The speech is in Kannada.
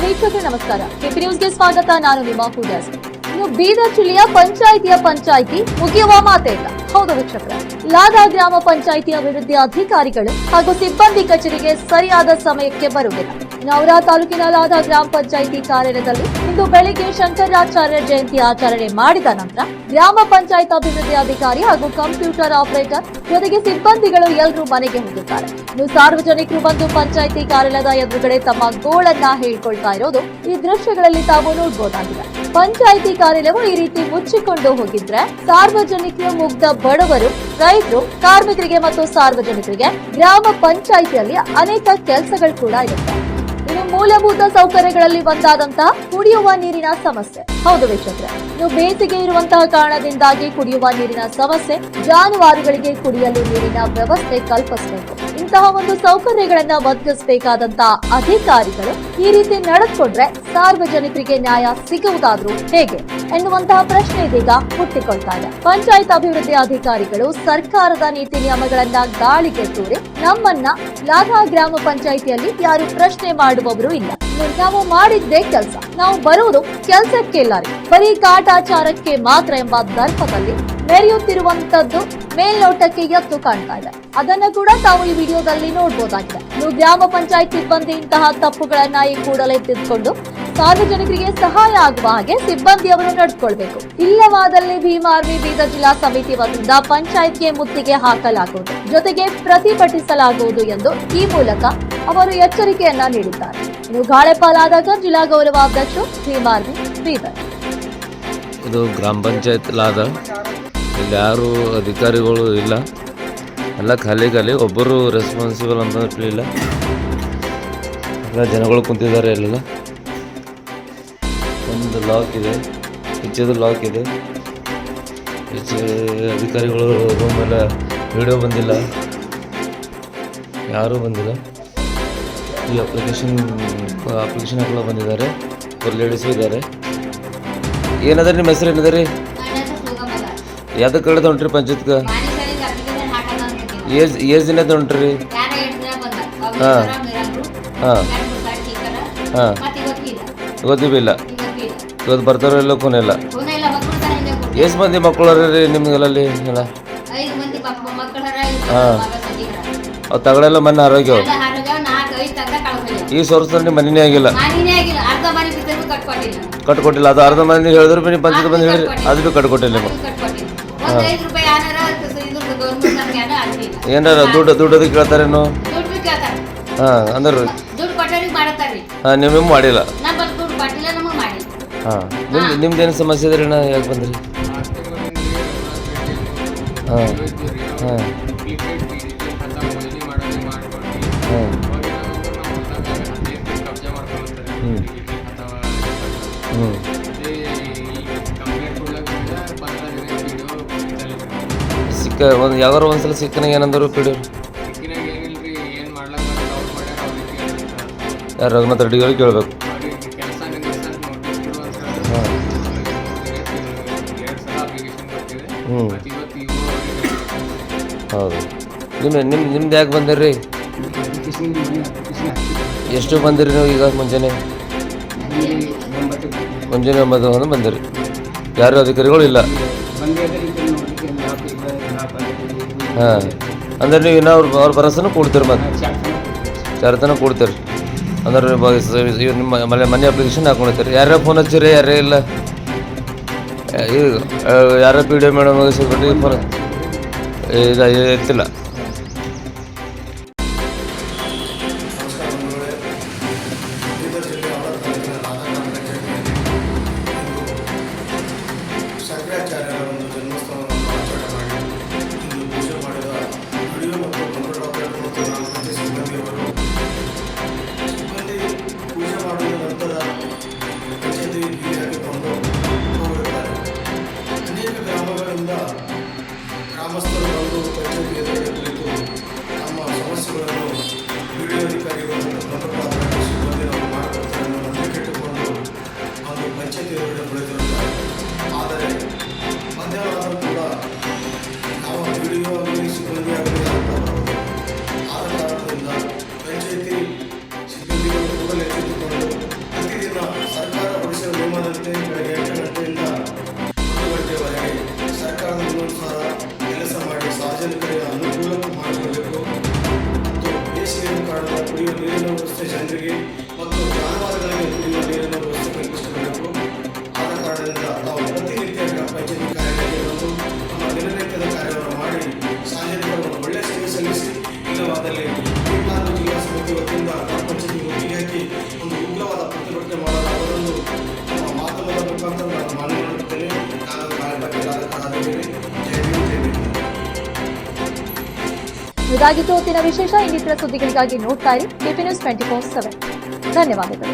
ವೀಕ್ಷಕರೇ ನಮಸ್ಕಾರ. ಕೆಪಿ ನ್ಯೂಸ್ಗೆ ಸ್ವಾಗತ. ನಾನು ನಿಮ್ಮ ಪೂಜಾಸ್ ಇನ್ನು ಬೀದರ್ ಜಿಲ್ಲೆಯ ಪಂಚಾಯಿತಿಯ ಪಂಚಾಯಿತಿ ಮುಗಿಯುವ ಮಾತೇ ಇಲ್ಲ. ಹೌದು ವೀಕ್ಷಕರ, ಲಾದಾ ಗ್ರಾಮ ಪಂಚಾಯಿತಿ ಅಭಿವೃದ್ಧಿ ಅಧಿಕಾರಿಗಳು ಹಾಗೂ ಸಿಬ್ಬಂದಿ ಕಚೇರಿಗೆ ಸರಿಯಾದ ಸಮಯಕ್ಕೆ ಬರುವುದಿಲ್ಲ. ಇನ್ನು ತಾಲೂಕಿನಲ್ಲಾದ ತಾಲೂಕಿನ ಲಾದಾ ಗ್ರಾಮ ಪಂಚಾಯಿತಿ ಕಾರ್ಯಾಲಯದಲ್ಲಿ ಇಂದು ಬೆಳಿಗ್ಗೆ ಶಂಕರಾಚಾರ್ಯ ಜಯಂತಿ ಆಚರಣೆ ಮಾಡಿದ ನಂತರ ಗ್ರಾಮ ಪಂಚಾಯತ್ ಅಭಿವೃದ್ಧಿ ಅಧಿಕಾರಿ ಹಾಗೂ ಕಂಪ್ಯೂಟರ್ ಆಪರೇಟರ್ ಜೊತೆಗೆ ಸಿಬ್ಬಂದಿಗಳು ಎಲ್ಲರೂ ಮನೆಗೆ ಹೋಗುತ್ತಾರೆ ಇನ್ನು ಸಾರ್ವಜನಿಕರು ಬಂದು ಪಂಚಾಯಿತಿ ಕಾರ್ಯಾಲಯದ ಎದುರುಗಡೆ ತಮ್ಮ ಗೋಳನ್ನ ಹೇಳ್ಕೊಳ್ತಾ ಇರೋದು ಈ ದೃಶ್ಯಗಳಲ್ಲಿ ತಾವು ನೋಡ್ಬೋದಾಗಿದೆ. ಪಂಚಾಯಿತಿ ಕಾರ್ಯಾಲಯವು ಈ ರೀತಿ ಮುಚ್ಚಿಕೊಂಡು ಹೋಗಿದ್ರೆ ಸಾರ್ವಜನಿಕರು, ಮುಗ್ಧ ಬಡವರು, ರೈತರು, ಕಾರ್ಮಿಕರಿಗೆ ಮತ್ತು ಸಾರ್ವಜನಿಕರಿಗೆ ಗ್ರಾಮ ಪಂಚಾಯಿತಿಯಲ್ಲಿ ಅನೇಕ ಕೆಲಸಗಳು ಕೂಡ ಇರುತ್ತೆ. ಇನ್ನು ಮೂಲಭೂತ ಸೌಕರ್ಯಗಳಲ್ಲಿ ಒಂದಾದಂತಹ ಕುಡಿಯುವ ನೀರಿನ ಸಮಸ್ಯೆ. ಹೌದು ವೀಕ್ಷಕರೇ, ಇನ್ನು ಬೇಸಿಗೆ ಇರುವಂತಹ ಕಾರಣದಿಂದಾಗಿ ಕುಡಿಯುವ ನೀರಿನ ಸಮಸ್ಯೆ ಜಾನುವಾರುಗಳಿಗೆ ಕುಡಿಯಲು ನೀರಿನ ವ್ಯವಸ್ಥೆ ಕಲ್ಪಿಸಬೇಕು. ಇಂತಹ ಒಂದು ಸೌಕರ್ಯಗಳನ್ನ ಒದಗಿಸಬೇಕಾದಂತ ಅಧಿಕಾರಿಗಳು ಈ ರೀತಿ ನಡೆದುಕೊಂಡ್ರೆ ಸಾರ್ವಜನಿಕರಿಗೆ ನ್ಯಾಯ ಸಿಗುವುದಾದ್ರೂ ಹೇಗೆ ಎನ್ನುವಂತಹ ಪ್ರಶ್ನೆ ಇದೀಗ ಹುಟ್ಟಿಕೊಳ್ತಾ ಇದೆ. ಪಂಚಾಯತ್ ಅಭಿವೃದ್ಧಿ ಅಧಿಕಾರಿಗಳು ಸರ್ಕಾರದ ನೀತಿ ನಿಯಮಗಳನ್ನ ಗಾಳಿಗೆ ತೂರಿ ನಮ್ಮನ್ನ ಲಾಧಾ ಗ್ರಾಮ ಪಂಚಾಯಿತಿಯಲ್ಲಿ ಯಾರು ಪ್ರಶ್ನೆ ಮಾಡುವವರು ಇಲ್ಲ. ನಾವು ಮಾಡಿದ್ದೇ ಕೆಲಸ. ನಾವು ಬರುವುದು ಕೆಲಸಕ್ಕೆ ಇಲ್ಲ ರೀ. ಬರೀ ಕಾಟಾಚಾರಕ್ಕೆ ಮಾತ್ರ ಎಂಬ ದರ್ಪದಲ್ಲಿ ಮೆರೆಯುತ್ತಿರುವಂತದ್ದು ಮೇಲ್ನೋಟಕ್ಕೆ ಎತ್ತು ಕಾಣ್ತಾ ಇದೆ. ಅದನ್ನ ಕೂಡ ತಾವು ಈ ವಿಡಿಯೋದಲ್ಲಿ ನೋಡಬಹುದಾಗಿದೆ ಇನ್ನು ಗ್ರಾಮ ಪಂಚಾಯತ್ ಸಿಬ್ಬಂದಿ ಇಂತಹ ತಪ್ಪುಗಳನ್ನ ಈ ಕೂಡಲೇ ತಿದ್ದುಕೊಂಡು ಸಾರ್ವಜನಿಕರಿಗೆ ಸಹಾಯ ಆಗುವ ಹಾಗೆ ಸಿಬ್ಬಂದಿಯವರು ನಡ್ಕೊಳ್ಬೇಕು. ಇಲ್ಲವಾದಲ್ಲಿ ಭೀಮಾರ್ವಿ ಬೀದರ್ ಜಿಲ್ಲಾ ಸಮಿತಿ ವತಿಯಿಂದ ಪಂಚಾಯತ್ಗೆ ಮುತ್ತಿಗೆ ಹಾಕಲಾಗುವುದು. ಜೊತೆಗೆ ಪ್ರತಿಭಟಿಸಲಾಗುವುದು ಎಂದು ಈ ಮೂಲಕ ಅವರು ಎಚ್ಚರಿಕೆಯನ್ನ ನೀಡಿದ್ದಾರೆ. ಇನ್ನು ಗಾಳೆ ಪಾಲಾದಾಗ ಜಿಲ್ಲಾ ಗೌರವಾಧ್ಯಕ್ಷರು ಭೀಮಾರ್ವಿ ಬೀದರ್. ಇದು ಗ್ರಾಮ ಪಂಚಾಯತ್ ಲಾದ ಇಲ್ಲಿ ಯಾರು ಅಧಿಕಾರಿಗಳು ಇಲ್ಲ. ಎಲ್ಲ ಖಾಲಿ ಖಾಲಿ ಒಬ್ಬರು ರೆಸ್ಪಾನ್ಸಿಬಲ್ ಅಂತ ಇರಲಿಲ್ಲ ಎಲ್ಲ ಜನಗಳು ಕುಂತಿದ್ದಾರೆ ಇಲ್ಲೆಲ್ಲ ಒಂದು ಲಾಕ್ ಇದೆ ಹೆಚ್ಚದು ಲಾಕ್ ಇದೆ. ಹೆಚ್ಚು ಅಧಿಕಾರಿಗಳು ರೂಮ್ ಎಲ್ಲ ವಿಡಿಯೋ ಬಂದಿಲ್ಲ. ಯಾರೂ ಬಂದಿಲ್ಲ. ಈ ಅಪ್ಲಿಕೇಶನ್ ಅಪ್ಲಿಕೇಶನ್ ಹಾಕಲು ಬಂದಿದ್ದಾರೆ. ಅವ್ರು ಲೇಡೀಸು ಇದ್ದಾರೆ. ಏನದ ನಿಮ್ಮ ಹೆಸರು ಏನದ ರೀ? ಯಾವ್ದಕ್ಕೆ ಕಳೆದ ಹೊಂಟ್ರಿ ಪಂಚಾಯತ್ಗೆ? ಏಜ್ ಏಜ್ ದಿನದ ಹೊಂಟ್ರಿ ಹಾಂ. ಹಾಂ. ಹಾಂ. ಇವತ್ತು ಇಲ್ಲ. ಇವತ್ತು ಬರ್ತಾರೋ ಇಲ್ಲ ಎಷ್ಟು ಮಂದಿ ಮಕ್ಕಳು ರೀ ನಿಮ್ಗೆಲ್ಲ ಅಲ್ಲಿ ಎಲ್ಲ? ಹಾಂ. ಅವು ತಗಳೆಲ್ಲ ಮನೆ ಆರೋಗ್ಯ. ಈ ಸೋರ್ಸ್ ನಿಮ್ಮ ಮನೆಯೇ ಆಗಿಲ್ಲ. ಮನೆ ಕಟ್ಕೊಟ್ಟಿಲ್ಲ. ಅದು ಅರ್ಧ ಮಂದಿ ಹೇಳಿದ್ರು ಬಿ ನೀವು ಪಂಚಾಯತ್ ಬಂದು ಹೇಳಿ ಅದು ಭೀ ಕಟ್ಕೊಟ್ಟಿಲ್ಲ ನೀವು ಅದು ಏನಾರ ದುಡ್ಡು ದುಡ್ಡು ಕೇಳ್ತಾರೇನು ಹಾಂ ಅಂದ್ರೆ ಹಾಂ ನೀವು ಮಾಡಿಲ್ಲ? ನಮ್ಮ ಬಲ್ಲಿ ದುಡ್ಡು ಕೊಟ್ಟಿಲ್ಲ ನಮಗೆ ಮಾಡಿ ಹಾಂ ನಿಮ್ದು ನಿಮ್ದೇನು ಸಮಸ್ಯೆ ಇದ್ರಿ ನಾ ಯಾಕೆ ಬಂದ್ರಿ? ಹಾಂ ಹಾಂ. ಹಾಂ ಹ್ಞೂ ಒಂದು ಯಾವ್ದಾರು ಒಂದ್ಸಲ ಸಿಕ್ಕನಾಗ ಏನಂದ್ರು ಪಿಡಿ. ಯಾರು ರಘುನಾಥ್ ರೆಡ್ಡಿಗಳಿಗೆ ಕೇಳಬೇಕು. ಹಾಂ ಹ್ಞೂ ಹೌದು. ನಿಮ್ಮ ನಿಮ್ಮ ನಿಮ್ದು ಯಾಕೆ ಬಂದಿರ್ರಿ? ಎಷ್ಟು ಬಂದಿರಿ ನೀವು ಈಗ ಮುಂಜಾನೆ? ಮುಂಜಾನೆ ಒಂಬತ್ತು ಬಂದಿರಿ. ಯಾರು ಅಧಿಕಾರಿಗಳು ಇಲ್ಲ? ಹಾಂ. ಅಂದ್ರೆ ನೀವು ಇನ್ನೂ ಅವ್ರ ಅವ್ರ ಭರವಸೆನೂ ಕೊಡ್ತೀರಿ ಮತ್ತೆ. ಚಾರ್ತನ ಕೊಡ್ತೀರಿ. ಅಂದ್ರೆ ನಿಮ್ಮ ಮನೆ ಮನೆ ಅಪ್ಲಿಕೇಶನ್ ಹಾಕೊಂಡಿರ್ತೀರಿ ಯಾರ್ಯಾರ ಫೋನ್ ಹಚ್ಚಿರಿ, ಯಾರೇ ಇಲ್ಲ. ಈಗ ಯಾರ ಪಿ ಡಿ ಮೇಡಮ್ ಸಿಗ್ಬಿಟ್ಟು ಫೋನ್ ಇದು ಎತ್ತಿಲ್ಲ. ಜನ್ಮೋತ್ಸವವನ್ನು Thanks. ಕುಡಿಯುವ ಜನರಿಗೆ ಮತ್ತು ಜಾನುವಾರುಗಳಿಗೆ ಕುಡಿಯುವ ನೀರನ್ನು ಕಲ್ಪಿಸಿಕೊಳ್ಳಬೇಕು ಆದ ಕಾರಣದಿಂದ ನಾವು ಪ್ರತಿನಿತ್ಯ ಗ್ರಾಮ ಪಂಚಾಯತಿ ನಮ್ಮ ದಿನನಿತ್ಯದ ಕಾರ್ಯವನ್ನು ಮಾಡಿ ಸಾರ್ವಜನಿಕರು ಒಳ್ಳೆಯ ಸೇವೆ ಸಲ್ಲಿಸಿ. ಇಲ್ಲವಾದಲ್ಲಿ ಇಪ್ಪತ್ತಾರು ಜಿಲ್ಲಾ ಸಮಿತಿ ವತಿಯಿಂದ ಹಾಕಿ ಒಂದು ಉಗ್ರವಾದ ಪ್ರತಿಭಟನೆ ಮಾಡಲು ಅವರೊಂದು ನಮ್ಮ ಮಾತುಗಳ ಮುಖಾಂತರ ನಾನು ಮನವಿ ಮಾಡುತ್ತೇನೆ ನಾನು ಜೈ ಇದಾಗಿತ್ತು ಹೊತ್ತಿನ ವಿಶೇಷ ಇನ್ನಿತರ ಸುದ್ದಿಗಳಿಗಾಗಿ ನೋಡ್ತಾ ಇರಿ. TP news twenty four seven ಧನ್ಯವಾದಗಳು.